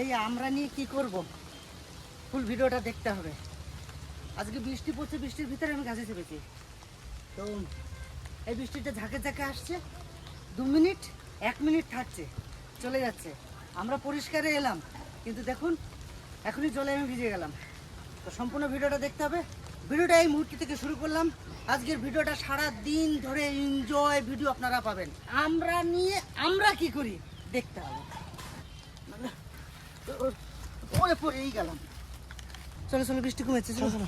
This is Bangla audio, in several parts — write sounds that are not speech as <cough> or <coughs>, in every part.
এই আমরা নিয়ে কি করব? ফুল ভিডিওটা দেখতে হবে। আজকে বৃষ্টি পড়ছে, বৃষ্টির ভিতরে আমি গাছে চেপেছি। তো এই বৃষ্টিটা ঝাঁকে ঝাঁকে আসছে, দু মিনিট, এক মিনিট থাকছে, চলে যাচ্ছে। আমরা পরিষ্কারে এলাম, কিন্তু দেখুন, এখনই জলে আমি ভিজে গেলাম। তো সম্পূর্ণ ভিডিওটা দেখতে হবে। ভিডিওটা এই মুহূর্ত থেকে শুরু করলাম। আজকের ভিডিওটা সারা দিন ধরে এনজয় ভিডিও আপনারা পাবেন। আমরা নিয়ে আমরা কি করি? দেখতে হবে। ওরে পড়েই গেলাম। চলো চলো বৃষ্টি কমেছে চলো চলো।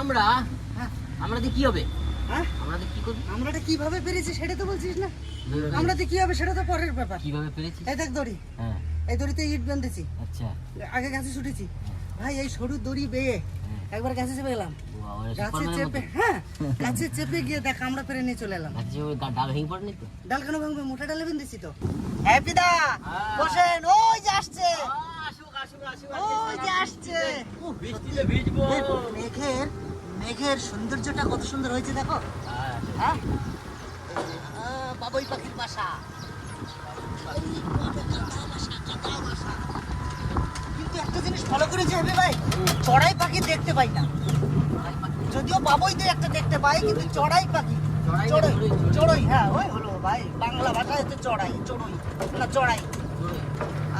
আমরা হ্যাঁ। কি হবে? হ্যাঁ? আমরা কি করবি? আমরাটা কীভাবে পেরেছি সেটা তো বলছিস না? আমরাতে কি হবে সেটা তো পরের ব্যাপার। কীভাবে পেরেছি? এই দেখ দড়ি। হ্যাঁ। এই দড়িতে ইট বেঁধেছি। আচ্ছা। আগে গাছে ছুটেছি। ভাই এই সরু দড়ি বেয়ে একবার গাছে চেপে গেলাম। গাছে চেপে হ্যাঁ গাছে চেপে গিয়ে দেখ আমরা পেরে নিয়ে চলে এলাম। ডাল ভেঙে পড়েনি তো? ডাল কেন ভাঙবে? মোটা ডালে বেঁধেছি তো। হ্যাপি দা বসেন। ওই যে আসছে। ওই যে আসছে। মেঘের মেঘের সৌন্দর্যটা কত সুন্দর হয়েছে দেখো। হ্যাঁ, হ্যাঁ? বাবুই পাখির বাসা। ফলো করেছি হবে ভাই চড়াই পাখি দেখতে পাই না। যদিও বাবুইদের একটা দেখতে পাই কিন্তু চড়াই পাখি। চড়াই চড়াই হ্যাঁ ওই হলো ভাই। বাংলা ভাষায় হচ্ছে চড়াই চড়ুই না চড়াই।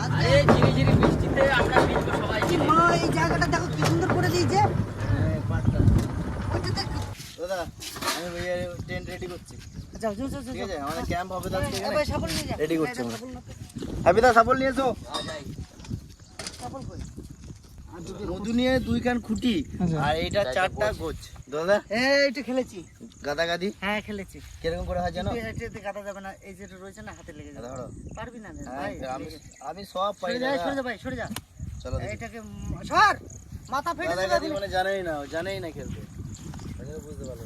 আরে ঝিরি ঝিরি বৃষ্টিতে আমরা ভিজবো সবাই। কি মা এই জায়গাটা দেখো কি সুন্দর করে দিয়েছে। দাদা আমি ভাইয়া টেন্ট রেডি করছি। যাও যাও যাও ঠিক আছে আমাদের ক্যাম্প হবে তো আজকে এ এখানে। ভাই সাবল নিয়ে যা Ready করছি আমরা। সাবল না তো। হ্যাপি দা সাপল নিয়ে এসো আ, যাই। সাবল কই মধু নিয়ে দুই কান খুঁটি। আর এইটা চারটা গোছ। দাদা? হ্যাঁ এইটা খেলেছি। গাদা গাদি হ্যাঁ খেলেছি। কীরকম করে হয় জানো? এটাতে কাটা যাবে না। এই যেটা রয়েছে না হাতে লেগে যাবে। ধরো। পারবি না হ্যাঁ, ভাই আমি আমি সব পাই সরে যা সরে যা ভাই সরে যা। চলো উম, সর! মাথা ফেটে যাবে গাদি মানে জানেই না জানেই না খেলতে। বুঝতে পারল।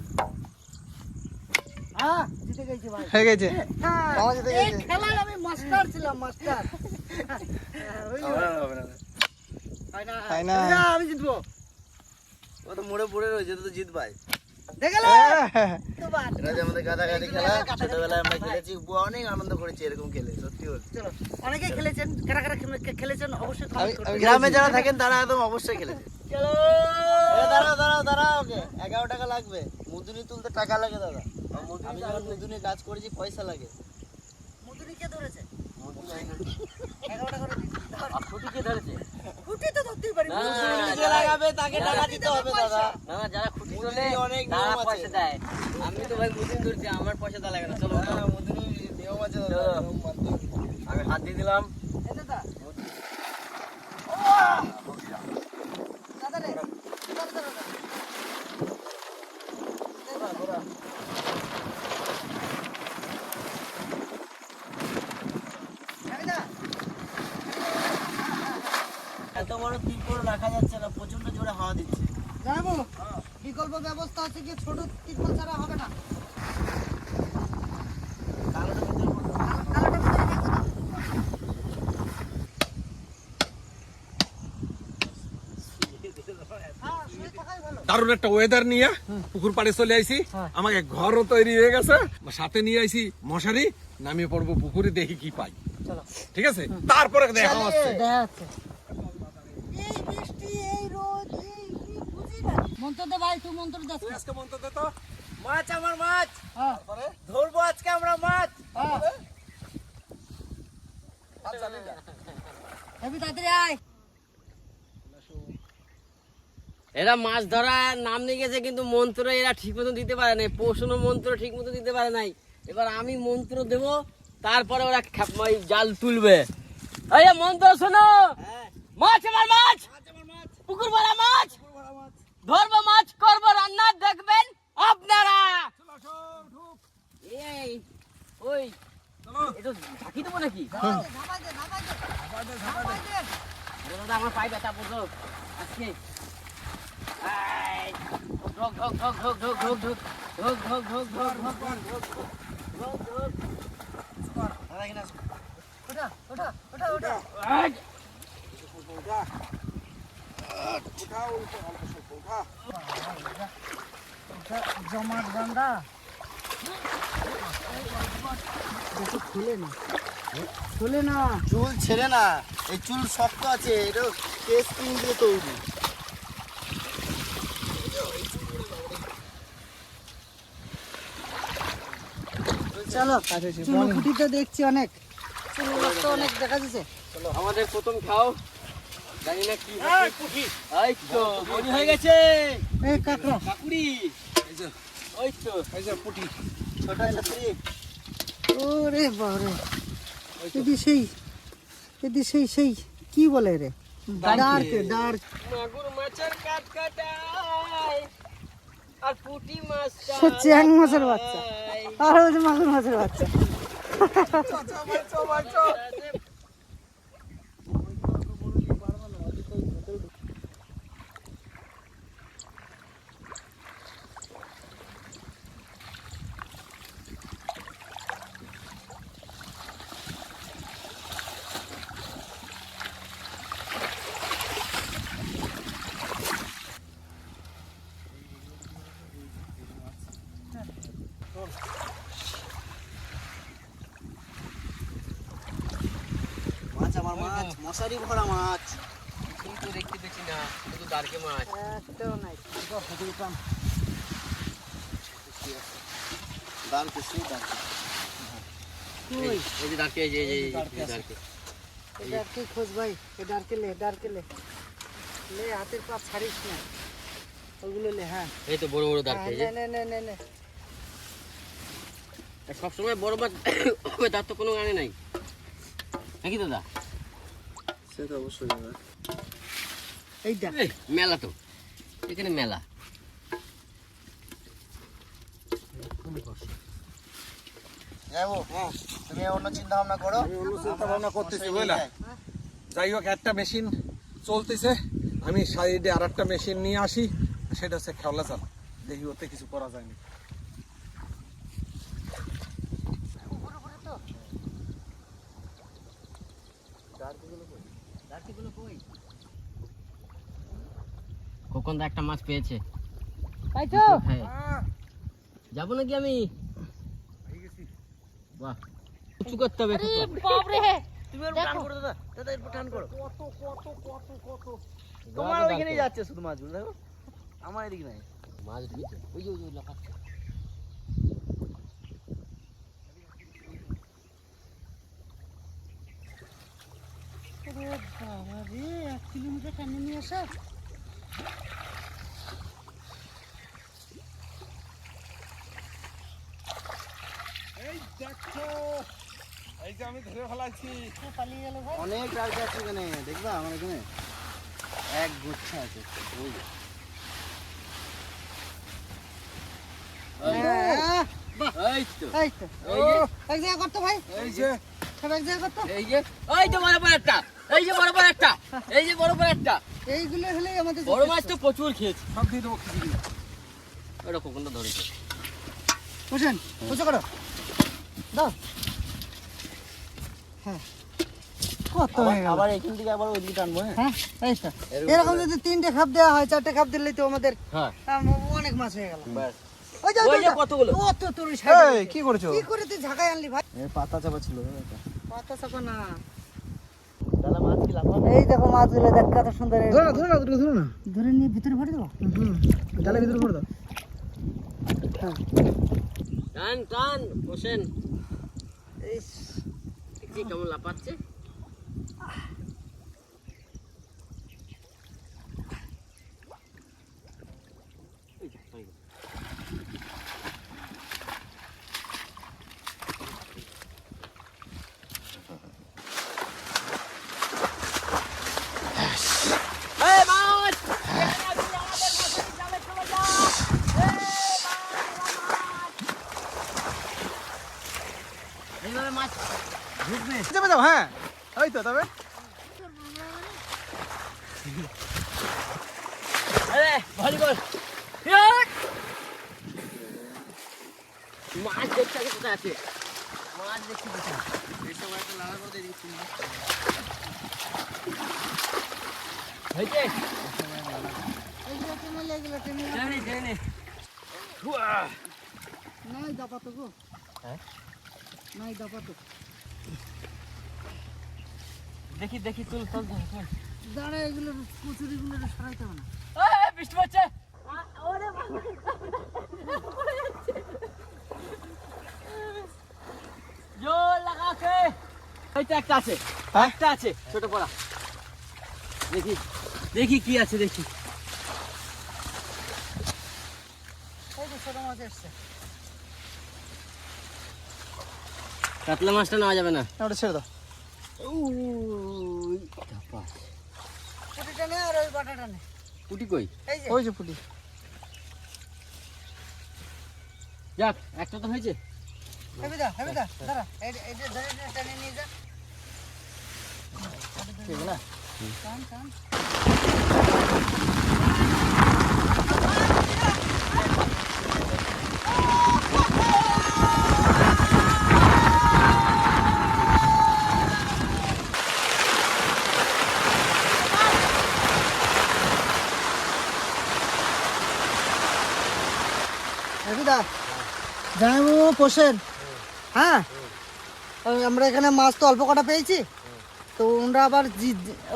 হ্যাঁ জিতে গেছি ভাই। হয়ে গেছে। হ্যাঁ, জিতে এই গেছে। খেলায় আমি মাস্টার ছিলাম মাস্টার হবে না, হবে না। না। আমি জিতবো। ও তো মোড়ে পড়ে রয়েছে তো জিত ভাই দেখে তোমার এটা যে আমাদের গাদা খেলা ছোটবেলায় আমরা খেলেছি অনেক আনন্দ করেছি এরকম খেলে সত্যি চলো অনেকেই খেলেছেন কারা কারা খেলেছেন অবশ্যই গ্রামে যারা থাকেন তারা একদম অবশ্যই খেলেছে। চলো। এ দাঁড়াও দাঁড়াও দাঁড়াও ওকে এগারো টাকা লাগবে। মুদুনি তুলতে টাকা লাগে দাদা। আমি যখন মুদুনি কাজ করেছি পয়সা লাগে। মুদুরি কে ধরেছে দিচ্ছি। ধর। কে ধরেছে। খুঁটি তো ধরতেই পারি। না, কে লাগাবে তাকে টাকা দিতে হবে দাদা না না যারা খুঁটি তোলে অনেক তারা। পয়সা দেয়। আমি তো ভাই মুদিন ধরছি আমার পয়সা দেওয়া লাগে না। চলো মুদিন দেওয়া আছে। আমি হাত দিয়ে দিলাম এ দাদা দাদা রে দাদা দাদা এত বড় ত্রিপল রাখা যাচ্ছে না প্রচণ্ড জোরে হাওয়া দিচ্ছে জানাব ছোট তিরপল ছাড়া হবে না। দারুণ একটা ওয়েদার নিয়ে পুকুর পাড়ে চলে আইছি হ্যাঁ। আমাকে ঘরও তৈরি হয়ে গেছে সাথে নিয়ে আইছি মশারি নামিয়ে পড়ব পুকুরে দেখি কি পাই ঠিক আছে তারপরে দেখা হচ্ছে। এই বৃষ্টি, এই রোদ। মন্ত্র দে ভাই, তুই মন্ত্র দে আজকে। মন্ত্র দে তো। মাছ আমার মাছ। হ্যাঁ, ধরবো আজকে আমরা মাছ। হ্যাঁ। আয়। এরা মাছ ধরার নাম নিয়ে গেছে কিন্তু মন্ত্র এরা ঠিক মতো দিতে পারে নাই। পোষণ মন্ত্র ঠিক মতো দিতে পারে নাই। এবার আমি মন্ত্র দেব তারপরে ওরা জাল তুলবে। এই মন্ত্র শোনো। মাছ আমার মাছ। পুকুর ভরা মাছ। ধরবো মাছ করব রান্না দেখবেন আপনারা এই ওই এটা ঝাঁকি দেবো নাকি দাদা আমার পায়ে ব্যথা পড়ল আজকে ঢোক ঢোক ঢোক ঢোক ঢোক ঢোক ঢোক ঢোক ঢোক ঢোক ঢোক ঢোক ঢোক ঢোক ঢোক ওঠা। এই, উঠা উঠা অল্প অল্প স্বল্প উঠা জমাট বান্ধা খুলে না খুলে না চুল ছেড়ে না এই চুল শক্ত আছে এটা দিয়ে তৈরি। চলো চুনোপুটিতে দেখছি অনেক। তো অনেক দেখা যাচ্ছে। আমাদের প্রথম খাও। জানি না কি হচ্ছে। এই তো মনে হয়ে গেছে। এই কাকড়া। কাকুরি এই যে। ওই তো। এই যে পুটি। ছোট ওরে বাবারে। এদি সেই এদি সেই সেই। কি বলে রে? ডার্ক ডার্ক মাগুর মাছের কাট আর পুটি মাছ চ্যাং মাছের বাচ্চা। আর ওই মাগুর মাছের বাচ্চা। মাছ মশারি ভরা মাছ। কিন্তু দেখতে পেছি না শুধু দাঁড়কে মাছ। একটাও নাই। দাল কিছু দাল এই এই যে দাঁড়কে এই যে এই যে দাঁড়কে এই খোঁজ ভাই এই ডার্কে লে ডার্কে লে। লে হাতের পা ছাড়িস না। ওগুলো লে হ্যাঁ। এই তো বড় বড় হ্যাঁ, দাঁড়কে এই যে। নে নে নে নে নে। সবসময় বড় মাছ <coughs> তার তো কোনো গানে নাই। নাকি দাদা? সে তো অবশ্যই এই দেখ। এই, মেলা তো। এখানে মেলা। তুমি অন্য চিন্তা ভাবনা করো। আমি অন্য চিন্তা ভাবনা করতেছি বুঝলা? যাই হোক একটা মেশিন চলতেছে। আমি সাইডে আর একটা মেশিন নিয়ে আসি সেটা হচ্ছে খেওলা চাল। দেখি ওতে কিছু করা যায়নি খোকন দা একটা মাছ পেয়েছে পাইছো হ্যাঁ যাব নাকি আমি বাহ উঁচু করতে হবে তুমি ওর টান করো দাদা দাদা একটু টান করো তোমার তোমার ওইখানেই যাচ্ছে শুধু মাছগুলো দেখো আমার এদিকে নাই মাছ ঢুকেছে ওই যে ওই যে লাফাচ্ছে বাবা রে এক কিলোমিটার টানে নিয়ে আসা? এই দেখো এই যে আমি ধরে ফেলাইছি। পালিয়ে গেল ভাই। অনেক ডালকে আছে এখানে দেখবা আমার এখানে? এক গুচ্ছা আছে ওই। হ্যাঁ, এই তো। এই তো। এক জায়গা করতো ভাই। এই যে। এই যে। ওই তো বড় বড় একটা এই যে বড় বড় একটা এই যে বড় বড় একটা। এইগুলো হলেই আমাদের বড় মাছ তো প্রচুর খেয়েছি। সব দিয়ে দেবো খিচুড়ি ওটা ধরেছে? বুঝছেন বুঝো করো দাও। হ্যাঁ। কত আবার এখান থেকে আবার ওইদিকে টানবো হ্যাঁ? হ্যাঁ এরকম যদি তিনটে খাপ দেওয়া হয় চারটে খাপ দিলেই তো আমাদের হ্যাঁ। অনেক মাছ হয়ে গেল। ব্যাস। ওই যে ওই যে কতগুলো? ও তোর কি করেছ? কি করে তুই ঝাঁকায় আনলি ভাই? পাতা চাপা ছিল। পাতা চাপা না। এই দেখো মাছগুলো দেখ কত সুন্দর ধরে না ধরে না ধরে না। ধরে নিয়ে ভিতরে ভরে জালের ভিতরে ভরে দাও। হ্যাঁ। টান টান বসেন। এই কেমন লাপাচ্ছে এই যে, হয়ে গেল। এই মাছ! এখানে আসলে আমাদের মাছের জালে চলে যাও! এই মাছ! এইভাবে মাছ ঢুকবে চেপে যাও হ্যাঁ ওই তো তবে আরে ভলিবল! মাছ দেখতে কোথায় আছে? মাছ কোথায় নাই দাপা তো গো। হ্যাঁ? নাই দাপা তো দেখি দেখি তুল তুল তুল তুল দাঁড়া এগুলো কচুরিগুলো সরাইতে হবে না। বৃষ্টি পড়ছে জোর লাগাছে এইটা একটা আছে একটা আছে ছোট পড়া দেখি দেখি কি আছে দেখি কাতলা মাছটা নেওয়া যাবে না ওটা ছেড়ে দাও পুটিটা নে আর ওই বাটাটা নে পুটি কই? এই যে। ওই যে পুটি। যাক একটা তো হয়েছে। ঠিক না টান টান হেবিদা পোষেন হ্যাঁ? ওই আমরা এখানে মাছ তো অল্প কটা পেয়েছি। তো ওরা আবার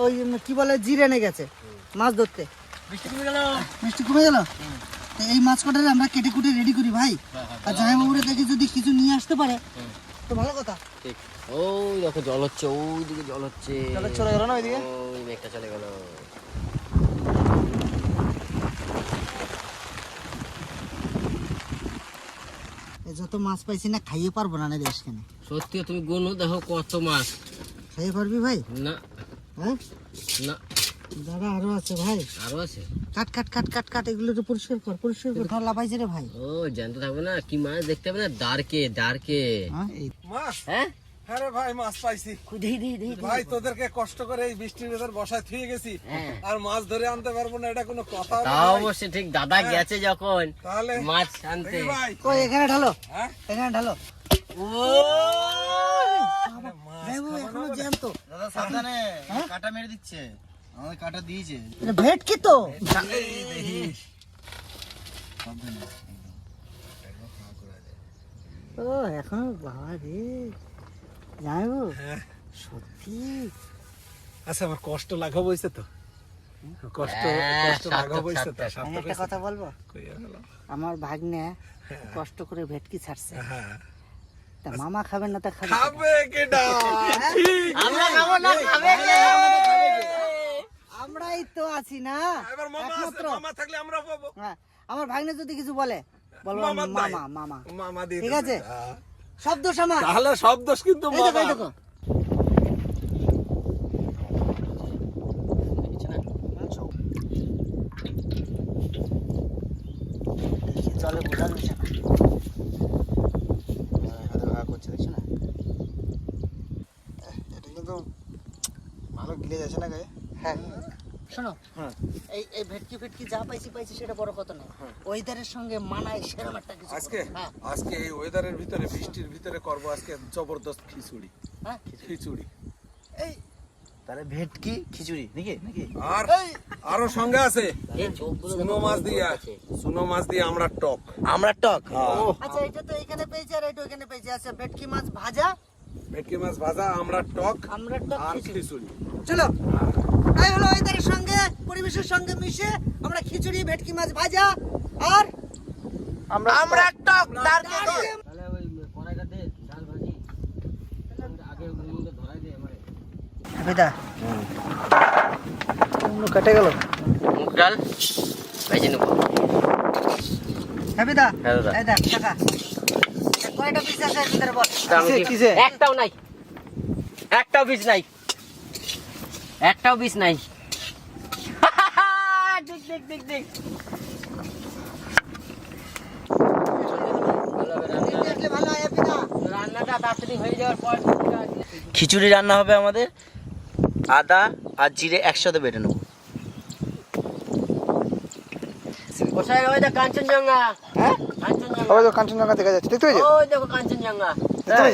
ওই কি বলে জিরে এনে গেছে মাছ ধরতে। বৃষ্টি কমে গেল। মিষ্টি কমে গেল? তো এই মাছ কটারে আমরা কেটে কুটে রেডি করি ভাই। আর জামাইবাবুরে দেখি যদি কিছু নিয়ে আসতে পারে তো ভালো কথা। ঠিক। ওই দেখো জল হচ্ছে ওই দিকে জল হচ্ছে। চলে গেল না ওইদিকে? ওই মেঘটা চলে গেল। যত মাছ পাইছি না খাইয়ে পারব না না দেশ কেনে সত্যি তুমি গুনো দেখো কত মাছ। খাইয়ে পারবি ভাই? না। হ্যাঁ? না। দাদা আরও আছে ভাই। আরও আছে? কাট কাট কাট কাট কাট এগুলো তো পরিষ্কার কর পরিষ্কার কর ধরলা পাইছে রে ভাই। ও জ্যান্ত থাকবে না কি মাছ দেখতে হবে না? দাঁড়কে দাঁড়কে হ্যাঁ মাছ? হ্যাঁ? হ্যাঁ ভাই মাছ পাইছি। দেই দেই দেই ভাই তোদেরকে কষ্ট করে এই বৃষ্টির ভেতর বসায় থুয়ে গেছি। হ্যাঁ। আর মাছ ধরে আনতে পারব না এটা কোনো কথা অবশ্যই ঠিক দাদা গেছে যখন তাহলে মাছ আনতে। কই এখানে ঢালো। হ্যাঁ? এখানে ঢালো। ও! এখনও জ্যান্ত। দাদা সাবধানে কাটা মেরে দিচ্ছে। আমাদের কাটা দিয়েছে। ভেট কি তো? ও এখন বাবা রে। জামাইবাবু সত্যি? আচ্ছা আমার কষ্ট লাঘব হয়েছে তো। কষ্ট হ্যাঁ, কষ্ট সার্থক, লাঘব হয়েছে তো আমি একটা কথা বলব? আমার ভাগ্নে কষ্ট করে ভেটকি ছাড়ছে। হ্যাঁ। তা মামা খাবেন না তা খাবে খাবে কেডা আমরা খাব না খাবে কে? আমরাই তো আছি না। এবার মামা আছে মামা থাকলে আমরা পাবো। হ্যাঁ আমার ভাগ্নে যদি কিছু বলে বলব মামা মামা মামা। ঠিক আছে? সব দোষ আমার। তাহলে সব দোষ কিন্তু এই দেখো জলে বোঝা যাচ্ছে না। করছে দেখছ না? এটা কিন্তু ভালো গিলে যাচ্ছে না গায়ে? হ্যাঁ। শোনো হ্যাঁ। এই এই ভেটকি ফেটকি যা পাইছি পাইছি সেটা বড় কথা নয়। ওয়েদারের সঙ্গে মানায় সেরকম একটা কিছু আজকে হ্যাঁ। আজকে এই ওয়েদারের ভিতরে বৃষ্টির ভিতরে করব আজকে জবরদস্ত খিচুড়ি। হ্যাঁ? খিচুড়ি। এই। তাহলে ভেটকি খিচুড়ি নাকি? নাকি? আর আরও সঙ্গে আছে। এই সুনো মাছ দিয়ে আছে। সুনো মাছ দিয়ে আমরা টক। আমরা টক? আচ্ছা এটা তো এখানে পেয়েছি আর এটা ওইখানে পেয়েছি। আচ্ছা ভেটকি মাছ ভাজা? ভেটকি মাছ ভাজা আমরা টক আমরা তো আর। খিচুড়ি। চলো। তাই হলো ওয়েদারের সঙ্গে পরিবেশের সঙ্গে মিশে আমরা খিচুড়ি ভেটকি মাছ ভাজা আর আমরা আমরা টক নারকেল। তাহলে ওই কড়াইটাতে ডাল ভাজি। আগে মধ্যে ধরাই দে আমারে বেদা। কেটে গেল। মুগ ডাল ভেজে নেব। হ্যাঁ বেদা। হ্যাঁ দাদা। এই দেখ টাকা কয়টা পিস আছে ভিতরে বল? একটাও নাই। একটাও বীজ নাই। একটাও বীজ নাই। ঠিক ভালো হয় বেদা রান্নাটা তাড়াতাড়ি হয়ে যাওয়ার পর খিচুড়ি রান্না হবে আমাদের। আদা আর জিরে একসাথে বেটে নেব। কোথায়? ওই দেখ কাঞ্চনজঙ্ঘা। হ্যাঁ? কাঞ্চনজঙ্ঘা। ওই তো কাঞ্চনজঙ্ঘা দেখা যাচ্ছে। দেখতে ওই দেখো কাঞ্চনজঙ্ঘা। হ্যাঁ।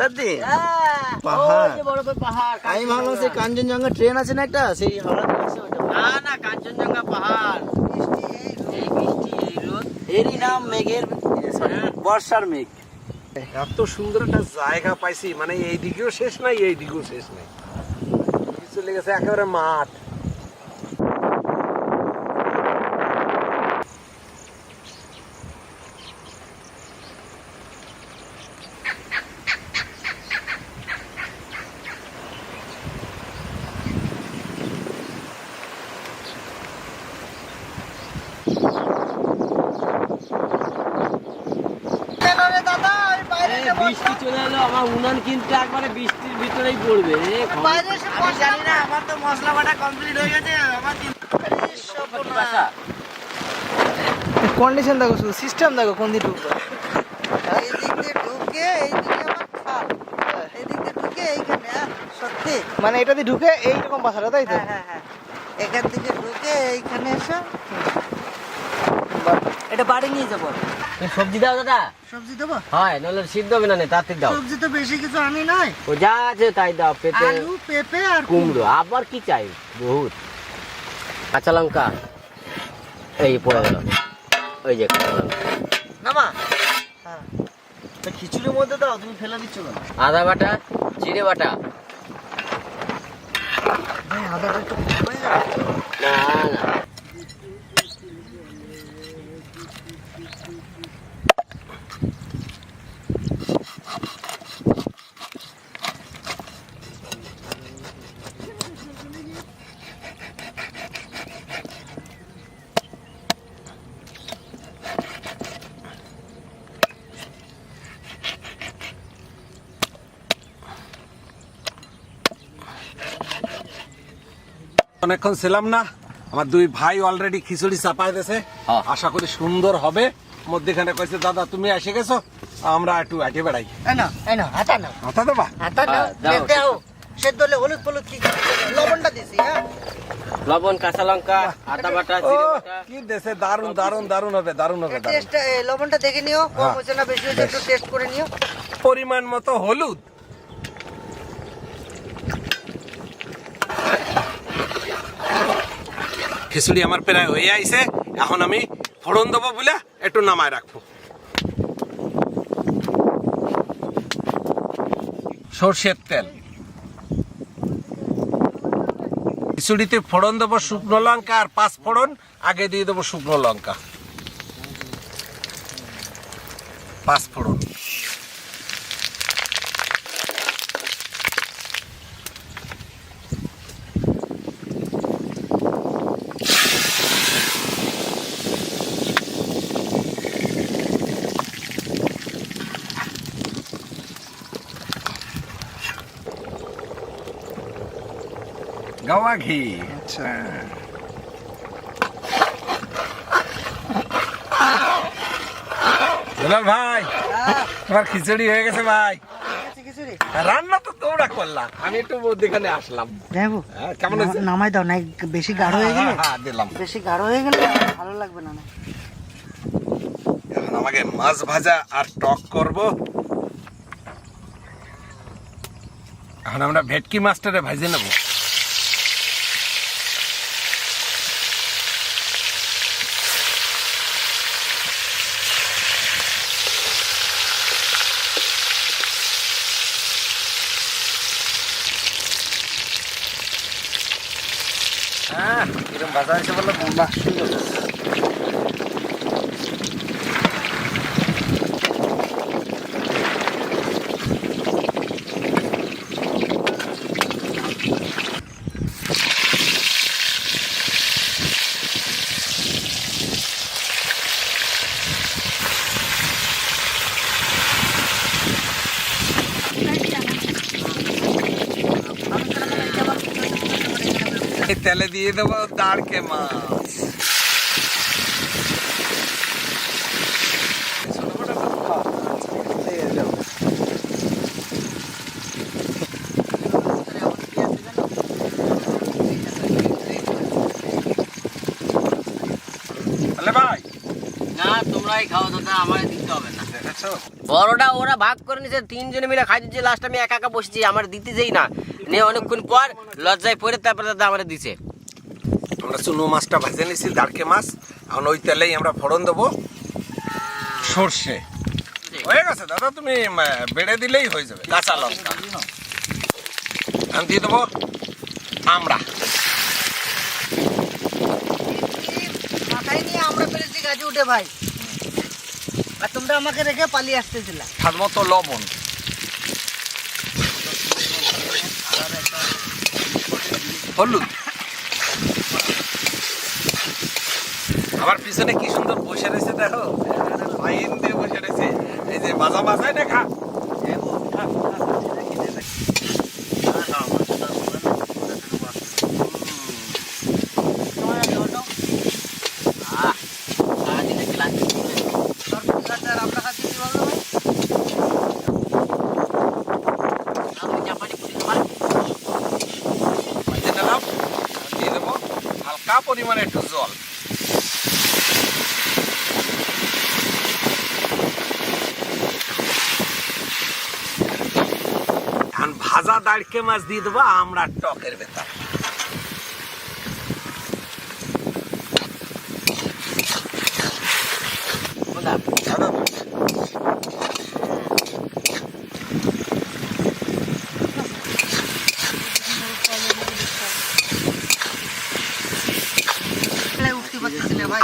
সত্যি? হ্যাঁ, পাহাড়। ওই যে বড় বড় পাহাড় আমি ভাবলাম সেই কাঞ্চনজঙ্ঘা। ট্রেন আছে না একটা? সেই হাওড়া না না কাঞ্চনজঙ্ঘা পাহাড়। বৃষ্টি এরই নাম মেঘের বর্ষার মেঘ। এত সুন্দর একটা জায়গা পাইছি মানে এই দিকেও শেষ নাই এই দিকেও শেষ নাই। চলে গেছে একেবারে মাঠ এই বৃষ্টি চলে এলো আমার উনান কিন্তু একবারে বৃষ্টির ভিতরেই পড়বে। জানি না। আমার তো মশলা বাটা কমপ্লিট হয়ে গেছে আমার কন্ডিশন দেখো শুধু সিস্টেম দেখো কোন দিকে ঢুকবে। ঢুকে এই দিকে আবার খাল। এই ঢুকে এইখানে হ্যাঁ, সত্যি। মানে এটা দিয়ে ঢুকে এইরকম বাসাটা তাই তো? হ্যাঁ হ্যাঁ হ্যাঁ। এখান থেকে ঢুকে এইখানে এসে। এটা বাড়ি নিয়ে যাব সবজি দাও দাদা। সবজি দেবো? হয় নাহলে সিদ্ধ হবে না নে, তাড়াতাড়ি দাও। সবজি তো বেশি কিছু আনি নাই। ও যা আছে তাই দাও পেঁপে আলু পেঁপে আর কুমড়ো। আবার কি চাই? বহুত। কাঁচা লঙ্কা। এই পড়ে গেল। ওই যে কাঁচা লঙ্কা। নামা হ্যাঁ খিচুড়ির মধ্যে দাও তুমি ফেলে দিচ্ছ কেন? আদা বাটা জিরে বাটা। আদাটা একটু না না। অনেকক্ষণ ছিলাম না। আমার দুই ভাই অলরেডি খিচুড়ি চাপাই দিয়েছে। হ্যাঁ। আশা করি সুন্দর হবে। মধ্যেখানে কইছে দাদা তুমি এসে গেছো? আমরা একটু আটে বেড়াই। হাতা দেবা? হাতা নাও হ্যাঁ, দাও, সেদ্ধ হলে হলুদ ফলুদ কি কি লবণটা দিছি হ্যাঁ। লবণ কাঁচা লঙ্কা আদা বাটা জিরে বাটা। কি দেশে দারুণ দারুণ দারুণ হবে দারুণ হবে টেস্ট লবণটা দেখে নিও কম হ্যাঁ। না বেশি হয়েছে একটু টেস্ট করে নিও। পরিমাণ মতো হলুদ। খিচুড়ি আমার প্রায় হয়ে আইছে এখন আমি ফোড়ন দেবো বলে একটু নামায় রাখব সর্ষের তেল। খিচুড়িতে ফোড়ন দেবো শুকনো লঙ্কা আর পাঁচ ফোড়ন আগে দিয়ে দেবো শুকনো লঙ্কা। পাঁচ ফোড়ন গাওয়া ঘি আচ্ছা। দুলাল ভাই তোমার খিচুড়ি হয়ে গেছে ভাই। রান্না তো তোমরা করলাম আমি একটু মধ্যখানে আসলাম। দেবো হ্যাঁ, কেমন নামাই দাও না বেশি গাঢ় হয়ে গেলে হ্যাঁ, হ্যাঁ, দিলাম। বেশি গাঢ় হয়ে গেলে ভালো লাগবে না না। এখন আমাকে মাছ ভাজা আর টক করব। এখন আমরা ভেটকি মাছটারে ভাজে নেব। হ্যাঁ এরকম ভাজা হয়েছে বলল বাহ সুন্দর তেলে দিয়ে দেবো। দাঁড়কে মাছ বড়টা ওরা ভাগ করে নিয়েছে তিনজনে মিলে খাই দিচ্ছে লাস্ট আমি একা একা বসেছি আমার দিতে যেই না। নিয়ে অনেকক্ষণ পর লজ্জায় পড়ে তারপরে দাদা আমার দিছে। আমরা চুনো মাছটা ভেজে নিছি দাঁড়কে মাছ। এখন ওই তেলেই আমরা ফোড়ন দেবো। সর্ষে। হয়ে গেছে দাদা তুমি বেড়ে দিলেই হয়ে যাবে। কাঁচা লঙ্কা। আমি দিয়ে দেবো আমরা মাথায় নিয়ে আমরা পেরেছি গাছে উঠে ভাই। আর তোমরা আমাকে রেখে পালিয়ে আসতেছিলা স্বাদ মতো লবণ। হলুদ। আমার পিছনে কি সুন্দর বসে রয়েছে দেখো। লাইন দিয়ে বসে রয়েছে। এই যে মাজা মাজায় দেখা আমরা খাচ্ছি কি বলতো ভাই ভেজে নিলাম দিয়ে দেবো হালকা পরিমাণে একটু জল এখন ভাজা দাঁড়কে মাছ দিয়ে দেবো আমরা টকের ভাই।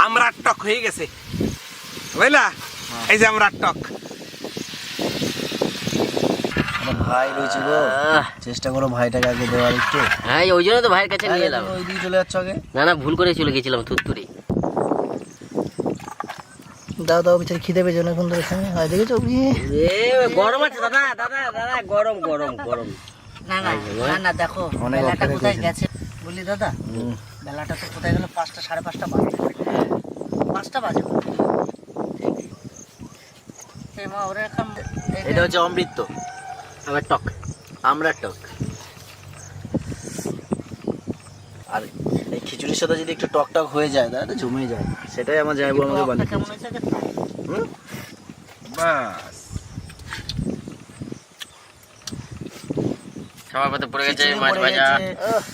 আমরা টক হয়ে গেছে। বুঝলা? এই যে আমরা টক। ভাই রয়েছে গো। চেষ্টা করো ভাইটাকে আগে দেওয়ার একটু। হ্যাঁ ওই জন্য তো ভাইয়ের কাছে নিয়ে এলাম। ওই দিকে চলে যাচ্ছ আগে। না না ভুল করে চলে গেছিলাম থুত্তুরি দাও দাও বিচার খিদে পেয়েছে অনেকক্ষণ ধরে খাই হয় দেখেছ এ গরম আছে দাদা দাদা দাদা গরম গরম গরম। না না না না দেখো বেলাটা কোথায় গেছে বলি দাদা? বেলাটা তো কোথায় গেল? পাঁচটা সাড়ে পাঁচটা বাজে। পাঁচটা বাজে। এখন এটা হচ্ছে অমৃত। আমার টক। আমরা টক। আর এই খিচুড়ির সাথে যদি একটু টক টক হয়ে যায় তাহলে জমে যায়। সেটাই আমার যাইবো আমাকে বানিয়ে। বাস। সবার পাতে পড়ে গেছে মাছ ভাজা।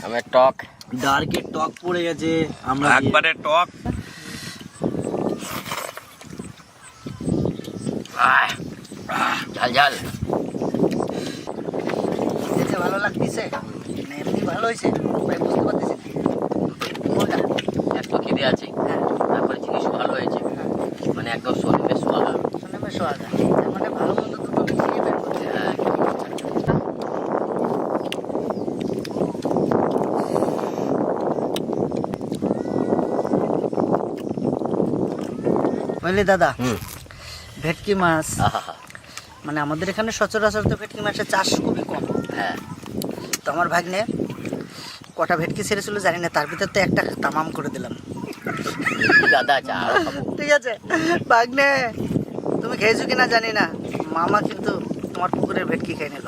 আমার টক। ডার্কের টক পড়ে গেছে আমরা একবারে টক। ঝাল ঝাল খেতে ভালো লাগতেছে না এমনি ভালো হয়েছে। ভাই বুঝতে পারতেছি কোনটা এত খিদে আছে। হ্যাঁ। তারপরে জিনিস ভালো হয়েছে। মানে একদম শরীর ভালো শুনে বেশ মানে ভালো মন্দ দুটো মিশিয়ে বের করছে হ্যাঁ, বুঝলি দাদা। ভেটকি মাছ। মানে আমাদের এখানে সচরাচর তো ভেটকি মাছের চাষ খুবই কম। হ্যাঁ। তো আমার ভাগ্নে কটা ভেটকি ছেড়েছিল জানি না তার ভিতর তো একটা তামাম করে দিলাম। দাদা চা ঠিক আছে বাগনে তুমি খেয়েছো কিনা জানি না। মামা কিন্তু তোমার পুকুরের ভেটকি খেয়ে নিল।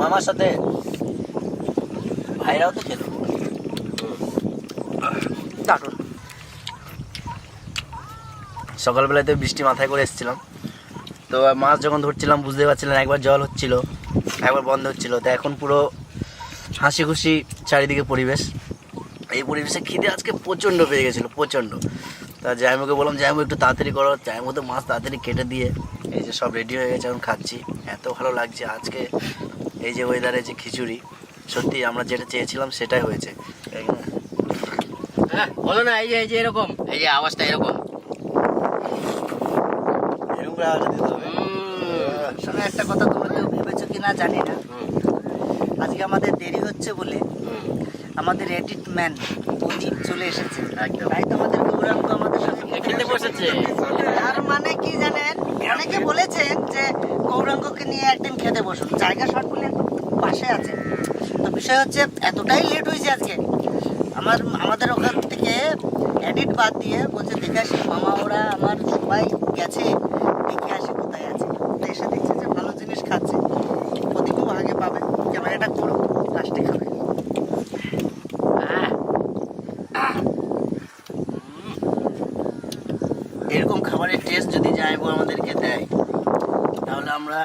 মামার সাথে ভাইরাও তো খেলো। দারুণ। সকালবেলাতে বৃষ্টি মাথায় করে এসেছিলাম। তো মাছ যখন ধরছিলাম বুঝতে পারছিলাম একবার জল হচ্ছিল। একবার বন্ধ হচ্ছিল। তো এখন পুরো হাসি খুশি চারিদিকে পরিবেশ। এই পরিবেশে খিদে আজকে প্রচণ্ড পেয়ে গেছিল প্রচণ্ড। তা জায়মুকে বললাম জায়মু একটু তাড়াতাড়ি করো। জায়মু তো মাছ তাড়াতাড়ি কেটে দিয়ে এই যে সব রেডি হয়ে গেছে এখন খাচ্ছি। এত ভালো লাগছে আজকে এই যে ওয়েদারে যে খিচুড়ি। সত্যি আমরা যেটা চেয়েছিলাম সেটাই হয়েছে। হ্যাঁ, বলো না এই যে এই যে এরকম এই যে আওয়াজটা এরকম। এরকম আওয়াজটা দিতে হবে। শোনো একটা কথা তোমরা ভেবেছো কিনা জানি না। আজকে আমাদের দেরি হচ্ছে বলে আমাদের এডিট ম্যান প্রদীপ চলে এসেছে। তাই তো আমাদের গৌরাঙ্গ আমাদের সাথে খেতে বসেছে। তার মানে কি জানেন? অনেকে বলেছেন যে গৌরাঙ্গকে নিয়ে একদিন খেতে বসুন জায়গা শর্ট বলে পাশে আছে। তো বিষয় হচ্ছে এতটাই লেট হয়েছে আজকে। আমার আমাদের ওখান থেকে এডিট বাদ দিয়ে বলছে দেখে আসি মামা ওরা আমার সবাই গেছে দেখে আসি কোথায় আছে তো এসে দেখছে যে ভালো জিনিস খাচ্ছে প্রদীপও আগে পাবে ক্যামেরাটা করো লাস্টে খাবে আহ, খাবারের সাহেবও আমাদেরকে, দেয়। তাহলে আমরা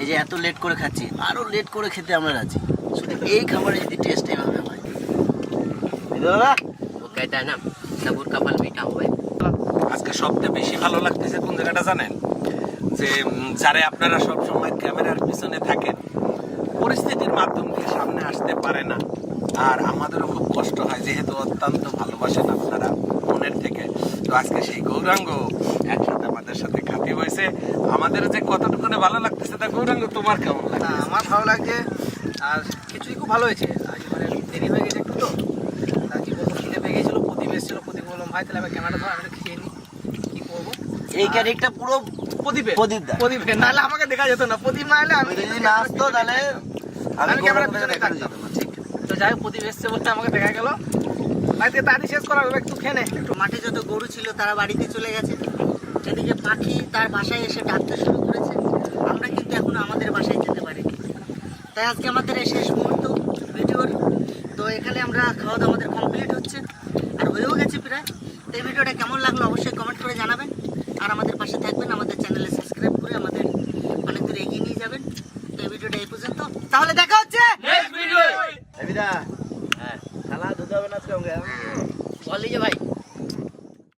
এই যে এত লেট করে খাচ্ছি আরও লেট করে খেতে আমরা রাজি। শুধু এই খাবারে যদি টেস্ট এভাবে হয়। না, সাবুর কাপাল মিঠা আজকে সবচেয়ে বেশি ভালো লাগতেছে কোন জায়গাটা জানেন? যে যারা আপনারা সব সময় ক্যামেরার পিছনে থাকেন, পরিস্থিতির মাধ্যম দিয়ে সামনে আসতে পারে না। আর আমাদেরও খুব কষ্ট হয়, যেহেতু অত্যন্ত ভালোবাসেন আপনারা মনের থেকে। তো আজকে সেই গৌরাঙ্গ কতটুকু ভালো লাগতেছে তা গৌরাঙ্গ তোমার কেমন লাগে আমার ভালো লাগছে আর কিছুই খুব ভালো হয়েছে। আজ মানে দেরি হয়ে গেছে একটু তো। আর কি বলব খিদে পেয়ে গেছিল প্রদীপ এসেছিল প্রদীপ বললাম ভাই তাহলে আমি ক্যামেরা ধর আমি খেয়ে নিই কি করব? এই ক্যারেক্টার পুরো প্রদীপে প্রদীপ প্রদীপ নাহলে আমাকে দেখা যেত না। প্রদীপ না হলে আমি যদি না আসতো তাহলে আমি ক্যামেরা পিছনে থাকতাম। না ঠিক। তো যাই হোক প্রদীপ এসছে বলতে আমাকে দেখা গেল। আজকে তাড়াতাড়ি শেষ করা হবে একটু খেয়ে নে। একটু মাঠে যত গরু ছিল তারা বাড়িতে চলে গেছে। এদিকে পাখি তার বাসায় এসে ডাকতে শুরু করেছে আমরা কিন্তু এখনও আমাদের বাসায় যেতে পারিনি তাই আজকে আমাদের এই শেষ মুহূর্ত ভিডিওর। তো এখানে আমরা খাওয়া দাওয়া আমাদের কমপ্লিট হচ্ছে, আর হয়েও গেছে প্রায়। তো এই ভিডিওটা কেমন লাগল অবশ্যই কমেন্ট করে জানাবেন। আর আমাদের পাশে থাকবেন, আমাদের চ্যানেলে সাবস্ক্রাইব করে আমাদের অনেক দূর এগিয়ে নিয়ে যাবেন। তো এই ভিডিওটা এই পর্যন্ত। তাহলে দেখা